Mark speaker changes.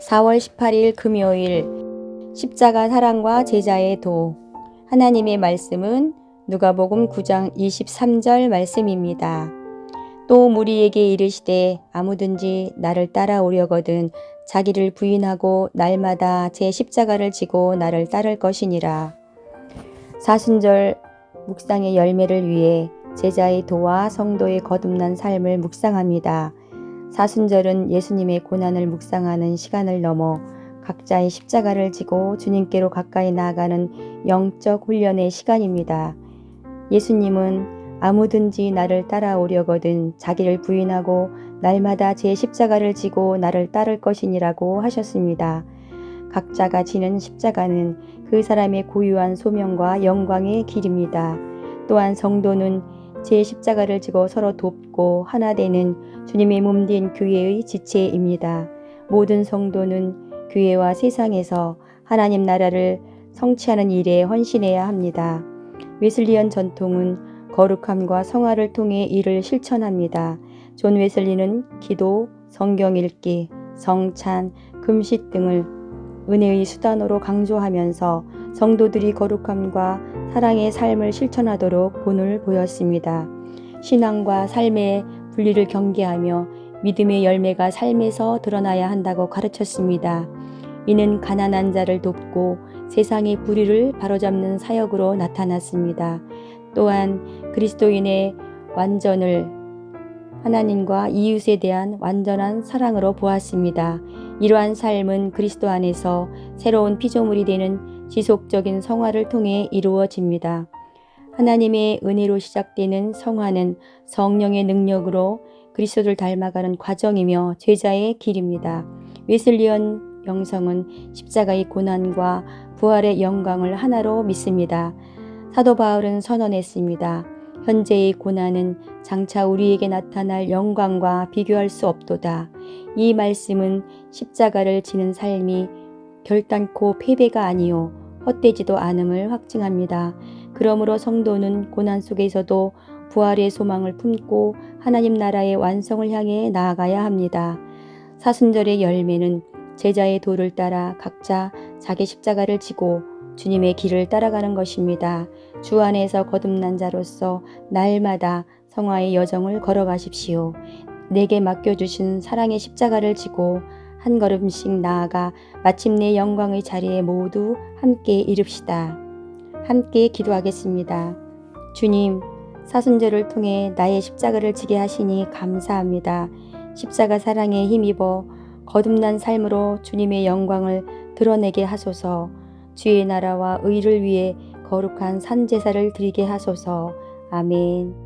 Speaker 1: 4월 18일 금요일 십자가 사랑과 제자의 도 하나님의 말씀은 누가복음 9장 23절 말씀입니다. 또 무리에게 이르시되 아무든지 나를 따라오려거든 자기를 부인하고 날마다 제 십자가를 지고 나를 따를 것이니라. 사순절 묵상의 열매를 위해 제자의 도와 성도의 거듭난 삶을 묵상합니다. 사순절은 예수님의 고난을 묵상하는 시간을 넘어 각자의 십자가를 지고 주님께로 가까이 나아가는 영적 훈련의 시간입니다. 예수님은 아무든지 나를 따라오려거든 자기를 부인하고 날마다 제 십자가를 지고 나를 따를 것이니라고 하셨습니다. 각자가 지는 십자가는 그 사람의 고유한 소명과 영광의 길입니다. 또한 성도는 제 십자가를 지고 서로 돕고 하나 되는 주님의 몸된 교회의 지체입니다. 모든 성도는 교회와 세상에서 하나님 나라를 성취하는 일에 헌신해야 합니다. 웨슬리언 전통은 거룩함과 성화를 통해 이를 실천합니다. 존 웨슬리는 기도, 성경 읽기, 성찬, 금식 등을 은혜의 수단으로 강조하면서 성도들이 거룩함과 사랑의 삶을 실천하도록 본을 보였습니다. 신앙과 삶의 분리를 경계하며 믿음의 열매가 삶에서 드러나야 한다고 가르쳤습니다. 이는 가난한 자를 돕고 세상의 불의를 바로잡는 사역으로 나타났습니다. 또한 그리스도인의 완전을 하나님과 이웃에 대한 완전한 사랑으로 보았습니다. 이러한 삶은 그리스도 안에서 새로운 피조물이 되는 지속적인 성화를 통해 이루어집니다. 하나님의 은혜로 시작되는 성화는 성령의 능력으로 그리스도를 닮아가는 과정이며 제자의 길입니다. 웨슬리언 영성은 십자가의 고난과 부활의 영광을 하나로 믿습니다. 사도 바울은 선언했습니다. 현재의 고난은 장차 우리에게 나타날 영광과 비교할 수 없도다. 이 말씀은 십자가를 지는 삶이 결단코 패배가 아니요 헛되지도 않음을 확증합니다. 그러므로 성도는 고난 속에서도 부활의 소망을 품고 하나님 나라의 완성을 향해 나아가야 합니다. 사순절의 열매는 제자의 도를 따라 각자 자기 십자가를 지고 주님의 길을 따라가는 것입니다. 주 안에서 거듭난 자로서 날마다 성화의 여정을 걸어가십시오. 내게 맡겨주신 사랑의 십자가를 지고 한 걸음씩 나아가 마침내 영광의 자리에 모두 함께 이릅시다. 함께 기도하겠습니다. 주님, 사순절을 통해 나의 십자가를 지게 하시니 감사합니다. 십자가 사랑에 힘입어 거듭난 삶으로 주님의 영광을 드러내게 하소서. 주의 나라와 의를 위해 거룩한 산제사를 드리게 하소서. 아멘.